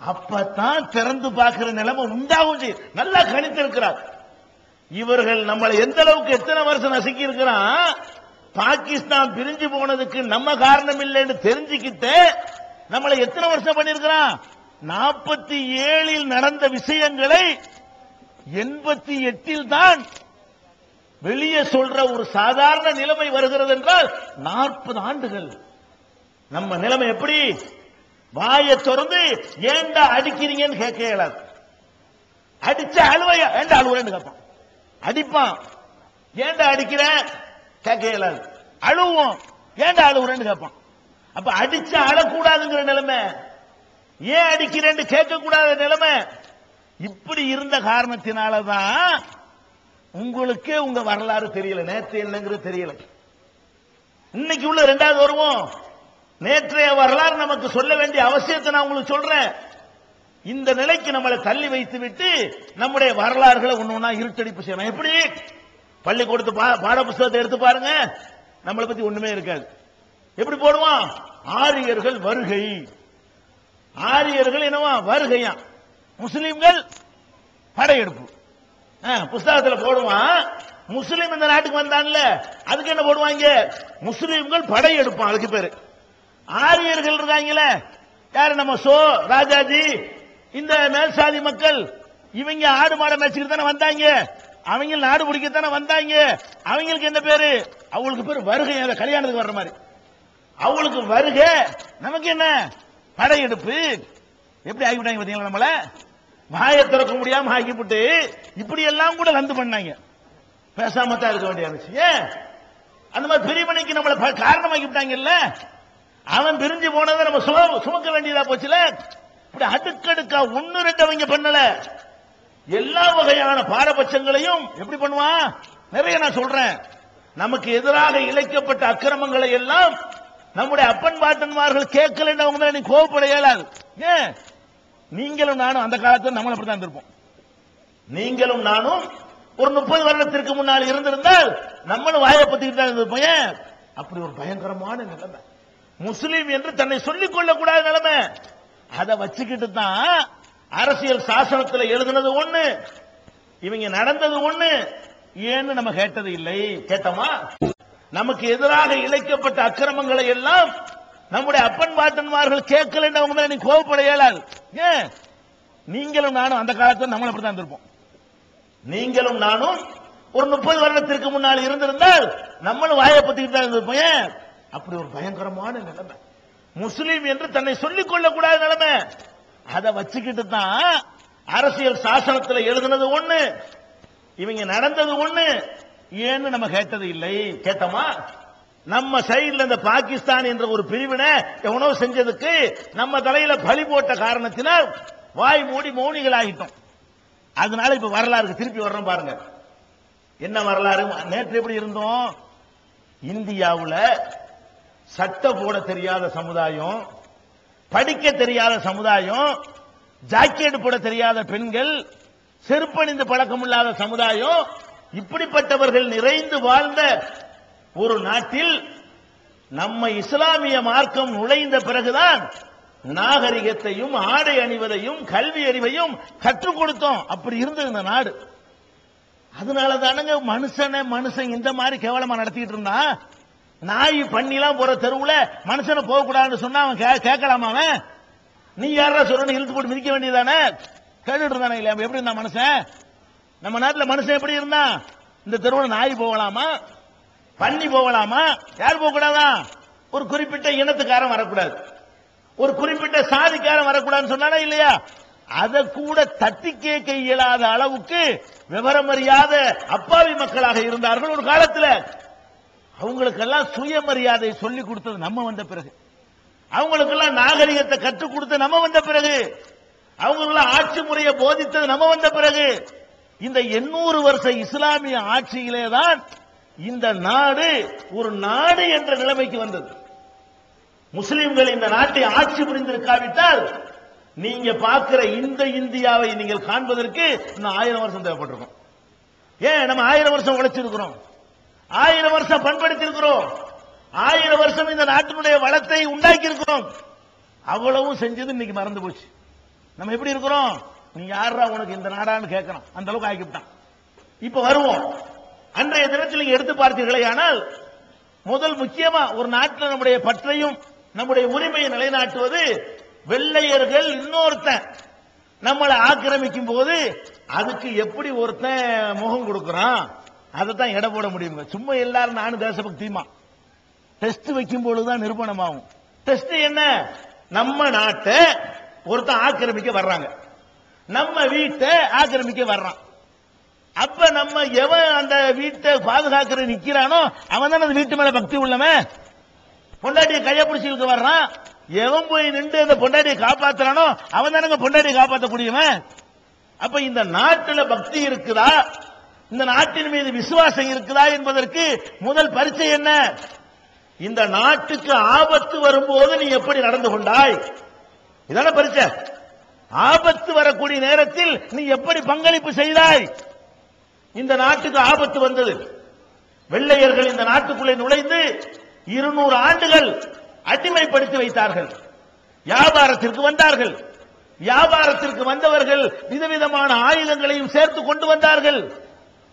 அப்பதான் திறந்து பார்க்கிற நிலைமை உண்டாகும் செய்யும். நல்லா கணித்திருக்கிறார். இவர்கள் நம்மளை எந்த அளவுக்கு எத்தனை வருஷம் நசுக்கி இருக்கிறான் பாகிஸ்தான் பிரிஞ்சு போனதுக்கு நம்ம காரணம் இல்லைன்னு தெரிஞ்சுக்கிட்டு நம்மளை எத்தனை வருஷம் பண்ணிருக்கிறான் நாற்பத்தி ஏழில் நடந்த விஷயங்களை எண்பத்தி எட்டில் தான் வெளியே சொல்ற ஒரு சாதாரண நிலைமை வருகிறது என்றால் நாற்பது ஆண்டுகள். நம்ம நிலைமை எப்படி? வாயை திறந்து ஏண்டா அடிக்கிறீங்கன்னு கேட்க இயலாது. அடிச்ச அழுவையா ஏண்டா அழுவுறேன்னு கேட்பான். அடிப்பான். ஏன்டா அடிக்கிற? கேட்க இயலாது. அழுவோம். ஏண்டா அழுவுறேன்னு கேட்பான். அப்ப அடிச்சா அழக்கூடாதுங்கிற நிலைமை ஏன் அடிக்கிறேன்னு கேட்க கூடாத நிலைமை? இப்படி இருந்த காரணத்தினாலதான் உங்களுக்கே உங்க வரலாறு தெரியல. நேற்று என்னங்கிறது தெரியல. இன்னைக்கு உள்ள ரெண்டாவது வருவோம் நேற்றைய வரலாறு நமக்கு சொல்ல வேண்டிய அவசியத்தை நான் உங்களுக்கு சொல்றேன். இந்த நிலைக்கு நம்மளை தள்ளி வைத்து விட்டு நம்முடைய வரலாறுகளை ஒண்ணு ஒண்ணா இருட்டடிப்பு செய்யணும். எப்படி? பள்ளிக்கூடத்து பா- பாட புஸ்தகத்தை எடுத்து பாருங்க. நம்மளை பத்தி ஒண்ணுமே இருக்காது. எப்படி போடுவான் ஆரியர்கள் வருகை. ஆரியர்கள் என்னவா? வருகையா? முஸ்லிம்கள் படையெடுப்பு. ஆ, போடுவான் முஸ்லீம் இந்த நாட்டுக்கு வந்தான்ல. அதுக்கு என்ன போடுவாங்க? முஸ்லீம்கள் படையெடுப்பான். அதுக்கு பேரு ஆரியர்கள் இருக்காங்களே. யாரு நம்ம சோ ராஜாஜி? இந்த மேல்சாதி மக்கள் இவங்க ஆடு மாடை மேய்ச்சிட்டு தானே வந்தாங்க. அவங்க நாடு பிடிக்கத்தானே வந்தாங்க. அவங்களுக்கு என்ன பேரு? அவங்களுக்கு பேர் வருகை. அந்த கல்யாணத்துக்கு வர்ற மாதிரி. அவங்களுக்கு வருகை. நமக்கு என்ன? படையெடுப்பு. எப்படி ஆகிவிட்டாங்க பாத்தீங்களா நம்மள? வாயை திறக்க முடியாம ஆக்கிவிட்டு இப்படி எல்லாம் கூட ரந்து பண்ணாங்க. பேசாம தான் இருக்க வேண்டிய ஏன்? அந்த மாதிரி பிரிவினைக்கு நம்மளை ப- காரணமாக்கி விட்டாங்கல்ல. அவன் பிரிஞ்சு போனதை நம்ம சுமக்க வேண்டியதா போச்சுல? இப்படி அடுக்கடுக்கா ஒன்னு ரெண்டு அவங்க பண்ணல. எல்லா வகையான பாரபட்சங்களையும் எப்படி பண்ணுவான்? நிறைய நான் சொல்றேன். நமக்கு எதிராக இழைக்கப்பட்ட அக்கிரமங்களை எல்லாம் நம்முடைய அப்பன் பாட்டன்மார்கள் கேட்கலன்னு அவங்க மேல நீ கோவப்பட இயலாது. ஏன்? நீங்களும் நானும் அந்த காலத்தில் நம்மள அப்படித்தான் இருந்திருப்போம். நீங்களும் நானும் ஒரு முப்பது வருடத்திற்கு முன்னால் இருந்திருந்தால் நம்மளும் வாயை பத்திக்கிட்டு தான் இருந்திருப்போம். ஏன்? அப்படி ஒரு பயங்கரமான நிலைமை. முஸ்லீம் என்று தன்னை சொல்லிக் கொள்ளக்கூடாத நிலைமை. அதை வச்சுக்கிட்டு தான் அரசியல் சாசனத்தில் எழுதுனது ஒண்ணு இவங்க நடந்தது ஒண்ணு. ஏன்னு நம்ம கேட்டது இல்லை. கேட்டோமா? நமக்கு எதிராக இழைக்கப்பட்ட அக்கிரமங்களை எல்லாம் நம்முடைய அப்பன் பாட்டன்மார்கள் கேட்கலன்னு அவங்க மேல நீ கோவப்பட இயலாது. ஏன்? நீங்களும் நானும் அந்த காலத்துல நம்மள அப்படித்தான் இருந்திருப்போம். நீங்களும் நானும் ஒரு முப்பது வருடத்திற்கு முன்னால் இருந்திருந்தால் நம்மளும் வாயை பத்திக்கிட்டு தான் இருந்திருப்போம். ஏன்? அப்படி ஒரு பயங்கரமான நிலைமை. முஸ்லீம் என்று தன்னை சொல்லிக் கொள்ளக்கூடாத நிலைமை. அதை வச்சுக்கிட்டு தான் அரசியல் சாசனத்தில் எழுதுனது ஒண்ணு இவங்க நடந்தது ஒண்ணு. ஏன்னு நம்ம கேட்டது இல்லை. கேட்டோமா? நம்ம சைடுல இந்த பாகிஸ்தான் என்ற ஒரு பிரிவினை எவனோ செஞ்சதுக்கு நம்ம தலையில பழி போட்ட காரணத்தினால் வாய் மூடி மௌனிகள் ஆகிட்டோம் அதனால இப்ப வரலாறு திருப்பி வர்றோம் பாருங்க. என்ன வரலாறு? நேற்று எப்படி இருந்தோம்? இந்தியாவில் சட்ட போட தெரியாத சமுதாயம் படிக்க தெரியாத சமுதாயம் ஜாக்கெட் போட தெரியாத பெண்கள் செருப்பணிந்து பழக்கம் இல்லாத சமுதாயம் இப்படிப்பட்டவர்கள் நிறைந்து வாழ்ந்த ஒரு நாட்டில் நம்ம இஸ்லாமிய மார்க்கம் நுழைந்த பிறகுதான் நாகரிகத்தையும் ஆடை அணிவதையும் கல்வி அறிவையும் கற்றுக் கொடுத்தோம். அப்படி இருந்தது இந்த நாடு. அதனால தானுங்க மனுஷனை மனுஷன் இந்த மாதிரி கேவலமா நடத்திட்டு இருந்தான். நாய் பண்ணிலாம் போற தெருவுல மனுஷனை போக கூடாதுன்னு சொன்னா அவன் கே- கேட்கலாமா அவன்? நீ யாரா சொல்றன்னு இழுத்து போட்டு மிதிக்க வேண்டியதானே கேட்டுட்டு இருந்தானே இல்லையா? எப்படி இருந்தான் மனுஷன்? நம்ம நாட்டுல மனுஷன் எப்படி இருந்தான்? இந்த தெருவுல நாய் போகலாமா? பண்ணி போகலாமா? யார் போக ஒரு குறிப்பிட்ட இனத்துக்காரன் வரக்கூடாது. ஒரு குறிப்பிட்ட சாதிக்காரன் வரக்கூடாதுன்னு சொன்னானா இல்லையா? அதை கூட தட்டி கேட்க இயலாத அளவுக்கு விவரம் அறியாத அப்பாவி மக்களாக இருந்தார்கள் ஒரு காலத்துல. அவங்களுக்கெல்லாம் சுயமரியாதை சொல்லி கொடுத்தது நம்ம வந்த பிறகு. அவங்களுக்கெல்லாம் நாகரிகத்தை கற்றுக் கொடுத்து நம்ம வந்த பிறகு. அவங்களுக்கெல்லாம் ஆட்சி முறையை போதித்தது நம்ம வந்த பிறகு. இந்த எண்ணூறு வருஷ இஸ்லாமிய ஆட்சியிலே தான் இந்த நாடு ஒரு நாடு என்ற நிலைமைக்கு வந்தது. முஸ்லிம்கள் இந்த நாட்டை ஆட்சி புரிந்திருக்காவிட்டால் நீங்க பார்க்கிற இந்த இந்தியாவை நீங்கள் காண்பதற்கு இன்னும் ஆயிரம் வருஷம் தேவைப்பட்டிருக்கும். ஏன்? நம்ம ஆயிரம் வருஷம் உழைச்சிருக்கிறோம். ஆயிரம் வருஷம் பண்படுத்திருக்கிறோம் ஆயிரம் வருஷம் இந்த நாட்டினுடைய வளத்தை உண்டாக்கி இருக்கிறோம் அவ்வளவும் செஞ்சது இன்னைக்கு மறந்து போச்சு. நம்ம எப்படி இருக்கிறோம்? நீ யாரா உனக்கு இந்த நாடான்னு கேட்கணும். அந்த அளவுக்கு ஆக்கிவிட்டான் இப்ப வருவோம். அன்றைய தினத்தில் நீங்க எடுத்து பார்த்தீர்களே ஆனால் முதல் முக்கியமா ஒரு நாட்டில் நம்முடைய பற்றையும் நம்முடைய உரிமையை நிலைநாட்டுவது வெள்ளையர்கள் இன்னொருத்தன். நம்மளை ஆக்கிரமிக்கும் போது அதுக்கு எப்படி ஒருத்தன் முகம் கொடுக்கிறான்? அதை தான் எடை போட முடியுங்க. சும்மா எல்லாரும் நானும் தேசபக்தியுமா? டெஸ்ட் வைக்கும் பொழுதுதான் நிரூபணமாகும். டெஸ்ட் என்ன? நம்ம நாட்டை ஒருத்தன் ஆக்கிரமிக்க வர்றாங்க. நம்ம வீட்டை ஆக்கிரமிக்க வர்றான். அப்ப நம்ம எவன் அந்த வீட்டை பாதுகாக்கிற நிக்கிறானோ அவன் தான் அந்த வீட்டு மேல பக்தி உள்ளவன்? பொண்டாட்டியை கைய பிடிச்சிட்டு வர்றான். எவன் போய் நின்று அந்த பொண்டாட்டியை காப்பாத்துறானோ அவன் தானங்க பொண்டாட்டியை காப்பாற்றக்கூடியவன் அப்ப இந்த நாட்டுல பக்தி இருக்குதா? இந்த நாட்டின் மீது விசுவாசம் இருக்குதா என்பதற்கு முதல் பரிச்சை என்ன? இந்த நாட்டுக்கு ஆபத்து வரும்போது நீ எப்படி நடந்து கொண்டாய்? இதான பரிச்சை. ஆபத்து வரக்கூடிய நேரத்தில் நீ எப்படி பங்களிப்பு செய்தாய்? இந்த நாட்டுக்கு ஆபத்து வந்தது. வெள்ளையர்கள் இந்த நாட்டுக்குள்ளே நுழைந்து இருநூறு ஆண்டுகள் அடிமைப்படுத்தி வைத்தார்கள். வியாபாரத்திற்கு வந்தார்கள். வியாபாரத்திற்கு வந்தவர்கள் விதவிதமான ஆயுதங்களையும் சேர்த்து கொண்டு வந்தார்கள்.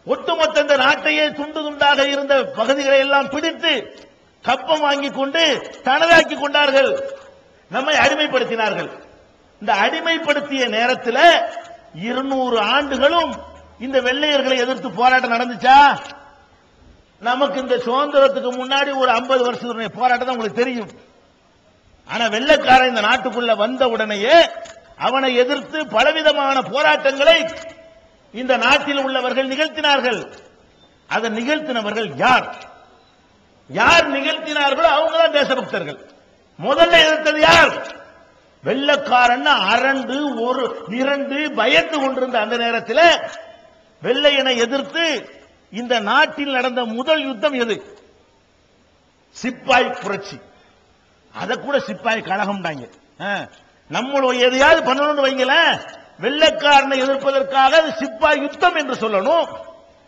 ஒட்டுமொத்த இந்த நாட்டையே துண்டு துண்டாக இருந்த பகுதிகளை எல்லாம் பிடித்து கப்பம் வாங்கி கொண்டு தனதாக்கி கொண்டார்கள். நம்மை அடிமைப்படுத்தினார்கள். இந்த அடிமைப்படுத்திய நேரத்தில் இருநூறு ஆண்டுகளும் இந்த வெள்ளையர்களை எதிர்த்து போராட்டம் நடந்துச்சா? நமக்கு இந்த சுதந்திரத்துக்கு முன்னாடி ஒரு ஐம்பது வருஷத்துடைய போராட்டம் தான் உங்களுக்கு தெரியும். ஆனா வெள்ளைக்காரன் இந்த நாட்டுக்குள்ள வந்த உடனேயே அவனை எதிர்த்து பலவிதமான போராட்டங்களை இந்த நாட்டில் உள்ளவர்கள் நிகழ்த்தினார்கள். அதை நிகழ்த்தினவர்கள் யார்? யார் நிகழ்த்தினார்களோ அவங்க தான் தேசபக்தர்கள். முதல்ல எதிர்த்தது யார்? வெள்ளக்காரன் அரண்டு ஒரு இரண்டு பயந்து கொண்டிருந்த அந்த நேரத்தில் வெள்ளையனை எதிர்த்து இந்த நாட்டில் நடந்த முதல் யுத்தம் எது? சிப்பாய் புரட்சி. அதை கூட சிப்பாய் கழகம் நம்மள எதையாவது பண்ணணும்னு வைங்களேன். வெள்ளைக்காரனை எதிர்ப்பதற்காக அது சிப்பாய் யுத்தம் என்று சொல்லணும்.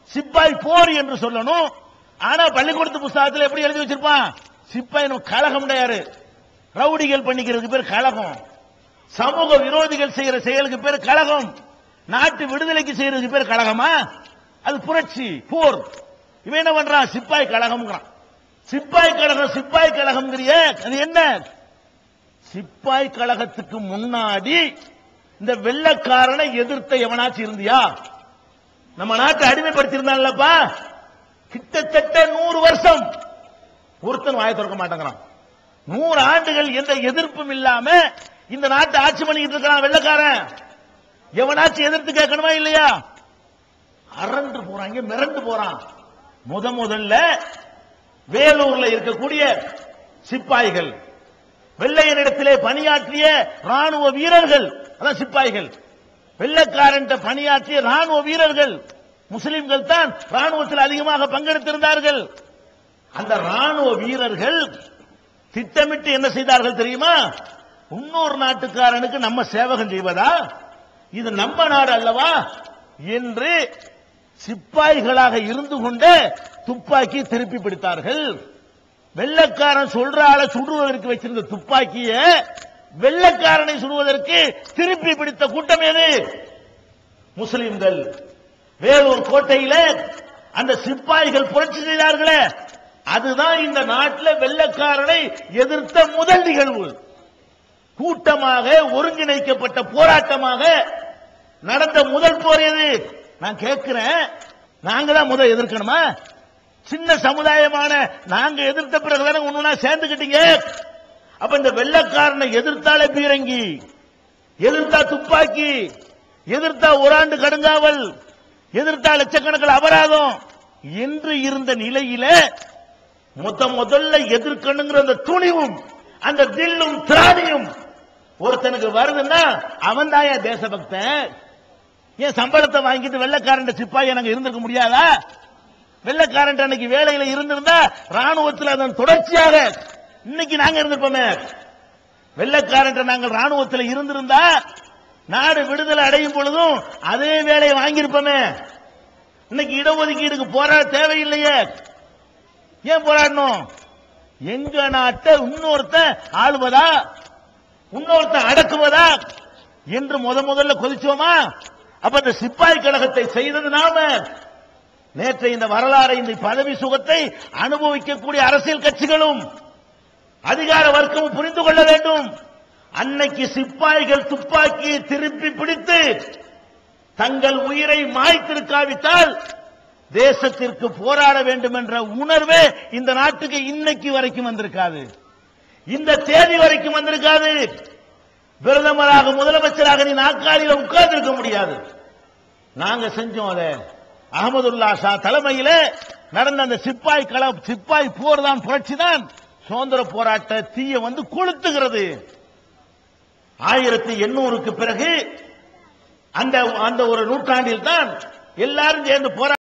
சிப்பாய் போர் என்று சொல்லணும். ஆனா பள்ளிக்கூடத்து புஸ்தகத்தில் எப்படி எழுதி வச்சிருப்பான்? சிப்பாய் கழகம் கிடையாது ரவுடிகள் பண்ணிக்கிறதுக்கு பேர் கழகம். சமூக விரோதிகள் செய்யற செயலுக்கு பேர் கழகம். நாட்டு விடுதலைக்கு செய்யறதுக்கு பேர் கழகமா? அது புரட்சி போர். இவன் என்ன பண்றான்? சிப்பாய் கழகம்ங்கிறான். சிப்பாய் கழகம் சிப்பாய் கழகம் அது என்ன? சிப்பாய் கழகத்துக்கு முன்னாடி இந்த வெள்ளக்காரனை எதிர்த்த எவனாச்சும் இருந்தியா? நம்ம நாட்டை அடிமைப்படுத்தியிருந்தான்லப்பா. கிட்டத்தட்ட நூறு வருஷம் ஒருத்தன் வாய திறக்க மாட்டேங்கிறான். நூறு ஆண்டுகள் எந்த எதிர்ப்பும் இல்லாம இந்த நாட்டை ஆட்சி பண்ணிக்கிட்டு இருக்கிறான் வெள்ளக்காரன். எவனாச்சும் எதிர்த்து கேட்கணுமா இல்லையா? அரண்டு போறாங்க மிரண்டு போறான். முத முதல்ல வேலூர்ல இருக்கக்கூடிய சிப்பாய்கள் வெள்ளையனிடத்திலே பணியாற்றிய ராணுவ வீரர்கள் அதான் சிப்பாய்கள். வெள்ளக்காரன் பணியாற்றிய ராணுவ வீரர்கள் முஸ்லிம்கள் தான் ராணுவத்தில் அதிகமாக பங்கெடுத்திருந்தார்கள். அந்த ராணுவ வீரர்கள் திட்டமிட்டு என்ன செய்தார்கள் தெரியுமா? இன்னொரு நாட்டுக்காரனுக்கு நம்ம சேவகம் செய்வதா? இது நம்ம நாடு அல்லவா? என்று சிப்பாய்களாக இருந்து கொண்டு துப்பாக்கி திருப்பி பிடித்தார்கள். வெள்ளக்காரன் சொல்ற ஆளை சுடுவதற்கு வச்சிருந்த துப்பாக்கிய வெள்ளக்காரனை சுடுவதற்கு திருப்பி பிடித்த கூட்டம் எது? முஸ்லிம்கள். வேலூர் கோட்டையில அந்த சிப்பாய்கள் புரட்சி செய்தார்களே அதுதான் இந்த நாட்டில் வெள்ளக்காரனை எதிர்த்த முதல் நிகழ்வு. கூட்டமாக ஒருங்கிணைக்கப்பட்ட போராட்டமாக நடந்த முதல் போர் எது? நான் கேட்கிறேன். நாங்க தான் முதல் எதிர்க்கணுமா? சின்ன சமுதாயமான நாங்க எதிர்த்த பிறகுதானே ஒண்ணுனா சேர்ந்துக்கிட்டீங்க? அப்ப இந்த வெள்ளக்காரனை எதிர்த்தாலே பீரங்கி எதிர்த்தா துப்பாக்கி எதிர்த்தா ஒரு ஆண்டு கடுங்காவல் எதிர்த்தா லட்சக்கணக்கில் அபராதம். என்று இருந்த நிலையில முத முதல்ல எதிர்க்கணுங்கிற அந்த துணிவும் அந்த தில்லும் திராணியும் ஒருத்தனுக்கு வருதுன்னா அவன் தான் தேசபக்தன். ஏன் சம்பளத்தை வாங்கிட்டு வெள்ளக்காரன் சிப்பாய் எனக்கு இருந்திருக்க முடியாதா? வெள்ளக்காரன் அன்னைக்கு வேலையில இருந்திருந்தா ராணுவத்தில் அதன் தொடர்ச்சியாக இன்னைக்கு நாங்க இருந்திருப்போமே. வெள்ளக்காரன் நாங்கள் ராணுவத்தில் இருந்திருந்தா நாடு விடுதலை அடையும் பொழுதும் அதே வேலையை வாங்கியிருப்போமே. இன்னைக்கு இடஒதுக்கீடுக்கு போராட தேவையில்லையே. ஏன் போராடணும்? எங்க நாட்டை இன்னொருத்த ஆளுவதா? இன்னொருத்த அடக்குவதா? என்று முத முதல்ல கொதிச்சோமா? அப்ப இந்த சிப்பாய் கழகத்தை செய்தது நாம. நேற்று இந்த வரலாறை இந்த பதவி சுகத்தை அனுபவிக்கக்கூடிய அரசியல் கட்சிகளும் அதிகார வர்க்கமும் புரிந்து கொள்ள வேண்டும். அன்னைக்கு சிப்பாய்கள் துப்பாக்கியை திருப்பி பிடித்து தங்கள் உயிரை மாய்த்திருக்காவிட்டால் தேசத்திற்கு போராட வேண்டும் என்ற உணர்வே இந்த நாட்டுக்கு இன்னைக்கு வரைக்கும் வந்திருக்காது. இந்த தேதி வரைக்கும் வந்திருக்காது. பிரதமராக முதலமைச்சராக நீ நாற்காலியில் உட்கார்ந்து இருக்க முடியாது. நாங்க செஞ்சோம் அதை. அகமதுல்லா ஷா தலைமையில நடந்த அந்த சிப்பாய் கள சிப்பாய் போர் தான் புரட்சி தான். சுதந்திர போராட்ட தீய வந்து கொளுத்துகிறது. ஆயிரத்தி எண்ணூறுக்கு பிறகு அந்த அந்த ஒரு நூற்றாண்டில் தான் எல்லாரும் சேர்ந்து போராட்டம்